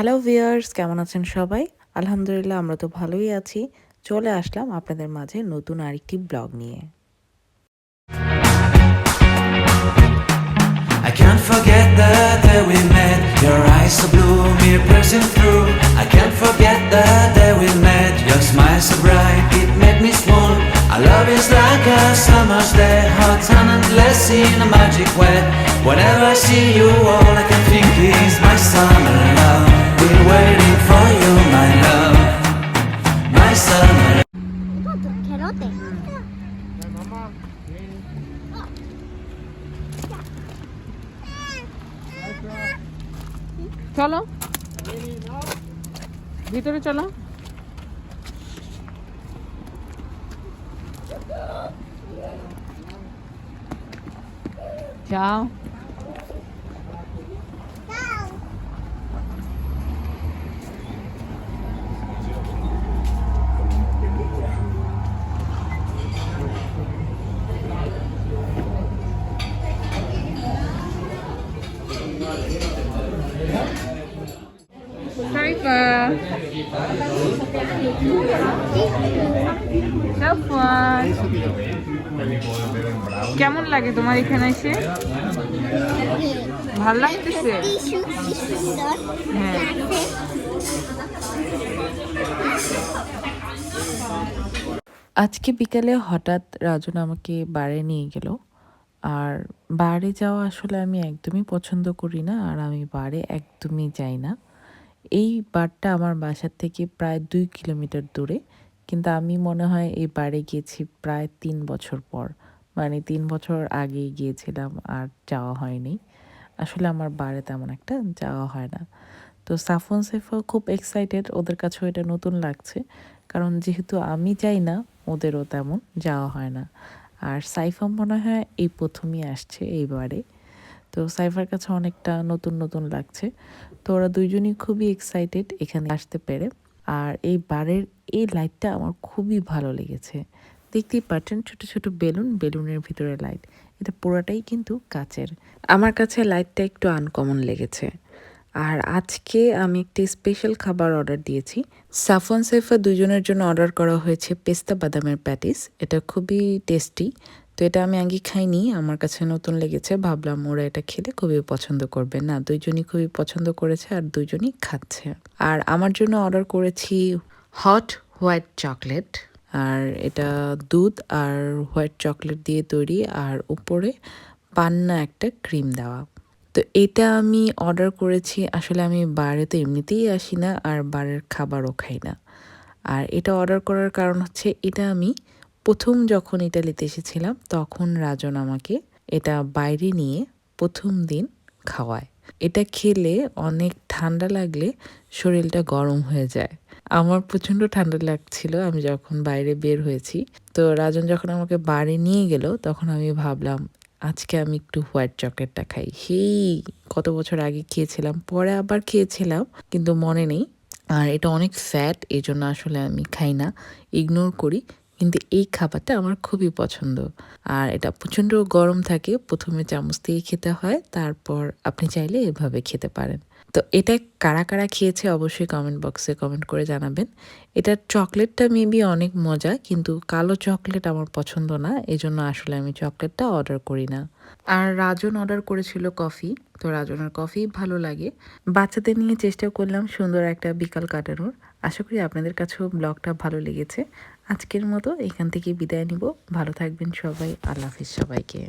Hello viewers কেমন আছেন সবাই আলহামদুলিল্লাহ আমরা তো ভালোই আছি চলে আসলাম আপনাদের মাঝে নতুন আরেকটি ব্লগ নিয়ে I can't forget the day we met. Your eyes so blue, me piercing through. I can't forget the day we met. Your smile so bright, it made me swoon. Our love is like a summer's day, hot and endless in a magic way. Whenever I see you, all I can think is my summer love. been waiting for you, my love, my summer. চলো ভিতরে চলো যাও সাফওয়ান কেমন লাগে তোমার এখানে এসে? ভালো লাগতেছে? হ্যাঁ। আজকে বিকালে হঠাৎ রাজন আমাকে বারে নিয়ে গেল। আর বারে যাওয়া আসলে আমি একদমই পছন্দ করি না, আর আমি বারে একদমই যাই না। এই বারটা আমার বাসার থেকে প্রায় দুই কিলোমিটার দূরে, কিন্তু আমি মনে হয় এই বারে গিয়েছি প্রায় তিন বছর পর। মানে তিন বছর আগে গিয়েছিলাম আর যাওয়া হয়নি। আসলে আমার বারে তেমন একটা যাওয়া হয় না। তো সাফন সেফও খুব এক্সাইটেড ওদের কাছেও এটা নতুন লাগছে। কারণ যেহেতু আমি যাই না, ওদেরও তেমন যাওয়া হয় না। আর সাইফা মনে হয় এই প্রথমই আসছে এইবারে। তো সাইফার কাছে অনেকটা নতুন নতুন লাগছে। তো ওরা দুইজনই খুবই এক্সাইটেড এখানে আসতে পেরে। আর এই বারের এই লাইটটা আমার খুবই ভালো লেগেছে। দেখতেই পাচ্ছেন ছোট ছোট বেলুন, বেলুনের ভিতরে লাইট এটা পুরোটাই কিন্তু কাচের। আমার কাছে লাইটটা একটু আনকমন লেগেছে। আর আজকে আমি একটি স্পেশাল খাবার অর্ডার দিয়েছি। সাফন সেফা দুজনের জন্য অর্ডার করা হয়েছে পেস্তা বাদামের প্যাটিস। এটা খুবই টেস্টি তো এটা আমি আগে খাইনি, আমার কাছে নতুন লেগেছে। ভাবলাম ওরা এটা খেলে খুবই পছন্দ করবে। না, দুইজনই খুবই পছন্দ করেছে আর দুইজনই খাচ্ছে। আর আমার জন্য অর্ডার করেছি হট হোয়াইট চকলেট আর এটা দুধ আর হোয়াইট চকলেট দিয়ে তৈরি। আর উপরে পান্না একটা ক্রিম দেওয়া। তো এটা আমি অর্ডার করেছি। আসলে আমি বাইরে তো এমনিতেই আসি না আর বাইরের খাবারও খাই না। আর এটা অর্ডার করার কারণ হচ্ছে এটা আমি প্রথম যখন ইটালিতে এসেছিলাম তখন রাজন আমাকে এটা বাইরে নিয়ে প্রথম দিন খাওয়ায়। এটা খেলে অনেক ঠান্ডা লাগলে শরীরটা গরম হয়ে যায়। আমার প্রচণ্ড ঠান্ডা লাগছিল, আমি যখন বাইরে বের হয়েছি তো রাজন যখন আমাকে বাড়ি নিয়ে গেল তখন আমি ভাবলাম আজকে আমি একটু হোয়াইট চকলেটটা খাই। সেই কত বছর আগে খেয়েছিলাম, পরে আবার খেয়েছিলাম, কিন্তু মনে নেই। আর এটা অনেক ফ্যাট এই জন্য আসলে আমি খাই না ইগনোর করি, কিন্তু এই খাবারটা আমার খুবই পছন্দ। আর এটা প্রচণ্ড গরম থাকে, প্রথমে চামচ দিয়ে খেতে হয়, তারপর আপনি চাইলে এভাবে খেতে পারেন। তো এটা কারা কারা খেয়েছে অবশ্যই কমেন্ট বক্সে কমেন্ট করে জানাবেন। এটার চকলেটটা মেবি অনেক মজা, কিন্তু কালো চকলেট আমার পছন্দ না, এজন্য আসলে আমি চকলেটটা অর্ডার করি না। আর রাজন অর্ডার করেছিল কফি তো রাজনের কফি ভালো লাগে। বাচ্চাদের নিয়ে চেষ্টা করলাম সুন্দর একটা বিকাল কাটানোর। আশা করি আপনাদের কাছেও ব্লগটা ভালো লেগেছে। আজকের মতো এখান থেকে বিদায় নিব। ভালো থাকবেন সবাই। আল্লাহ হাফিজ সবাইকে।